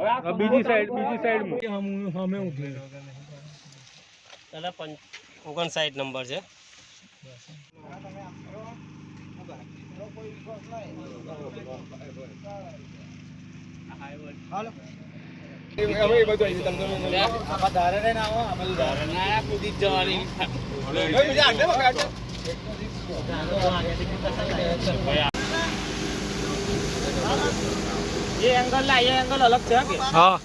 આ બીજી સાઈડ બીજી સાઈડ સામે ઉતરે એટલે પંચ ઓગણસાઠ નંબર છે એ એંગલ ના એ એંગલ અલગ છે કે? હા.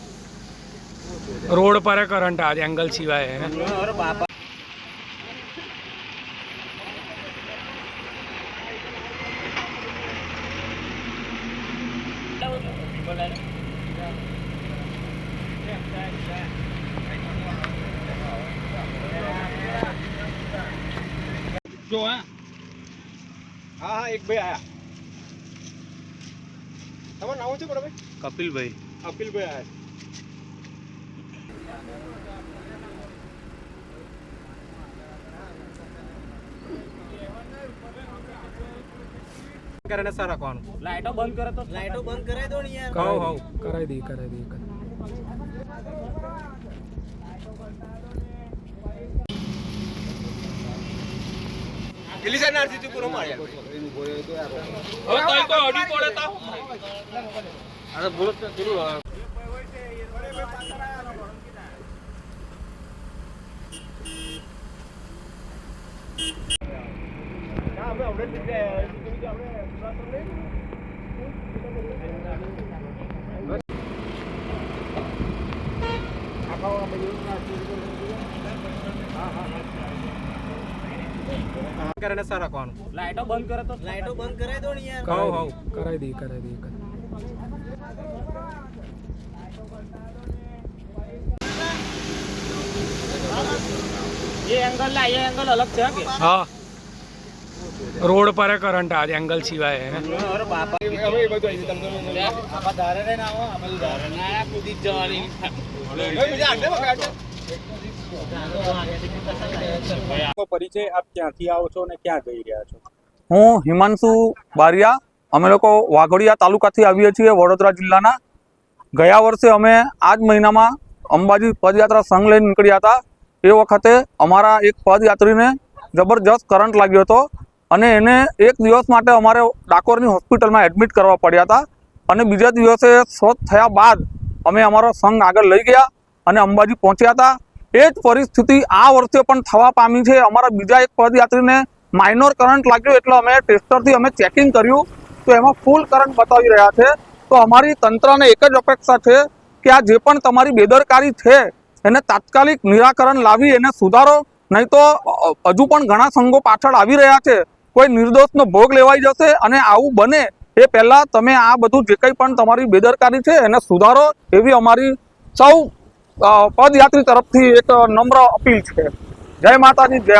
રોડ પર કરંટ આ એંગલ સિવાય બાપા. જો હા. હા હા એક ભાઈ આયા. તમારું નામ શું ભાઈ? કપિલભાઈ. કપિલભાઈ આયા. કરીને સર રાખવાનું. લાઈટો બંધ કરે તો. લાઈટો બંધ કરાવી દો ને યાર. કરાવી દઈએ કરાવી દઈએ કરાવી દઈએ. સાઈડ ના અડધી પૂરો માર્યા હવે તઈ કોઈ અડી પડે તા અરે બોલો તો પેલું કરીને સર રાખવાનું. લાઈટો બંધ કરે તો લાઈટો બંધ કરાઈ દો ને યાર. કરાવી દઈએ કરાવી દઈએ કરાવી દઈએ એ એંગલ ના એ એંગલ અલગ છે કે? હા. રોડ પર કરંટ આ એંગલ સિવાય હે? અરે બાપા. હવે એ બધું આવી તમને આપા ધારે ને આવો અમે ધારે. ના કુદી જવાની. આપ ક્યાંથી આવો છો અને ક્યાં જઈ રહ્યા છો? હું હિમાંશુ બારિયા. અમે લોકો વાઘોડિયા તાલુકાથી આવીએ છીએ, વડોદરા જિલ્લાના. ગયા વર્ષે અમે આ જ મહિનામાં અંબાજી પદયાત્રા સંઘ લઈને નીકળ્યા હતા. એ વખતે અમારા એક પદયાત્રીને જબરજસ્ત કરંટ લાગ્યો હતો અને એને એક દિવસ માટે અમારે ડાકોરની હોસ્પિટલમાં એડમિટ કરવા પડ્યા હતા. અને બીજા દિવસે સ્વસ્થ થયા બાદ અમે અમારો સંઘ આગળ લઈ ગયા. અને અંબાજી પહોંચ્યા હતા. એ જ પરિસ્થિતિ આ વર્ષે પણ થવા પામી છે. અમારા બીજા એક પદયાત્રીને માઇનોર કરંટ લાગ્યો એટલે અમે ટેસ્ટરથી અમે ચેકિંગ કર્યું. તો એમાં ફૂલ કરંટ બતાવી રહ્યા છે. તો અમારી તંત્રને એક જ અપેક્ષા છે કે આ જે પણ તમારી બેદરકારી છે, એને તાત્કાલિક નિરાકરણ લાવી, એને સુધારો. નહીં તો હજુ પણ ઘણા સંઘો પાછળ આવી રહ્યા છે. કોઈ નિર્દોષનો ભોગ લેવાઈ જશે અને આવું બને એ પહેલાં તમે આ બધું જે કંઈ પણ તમારી બેદરકારી છે, એને સુધારો એવી અમારી સૌ પદયાત્રી તરફથી એક નમ્ર અપીલ છે જય માતાજી જય.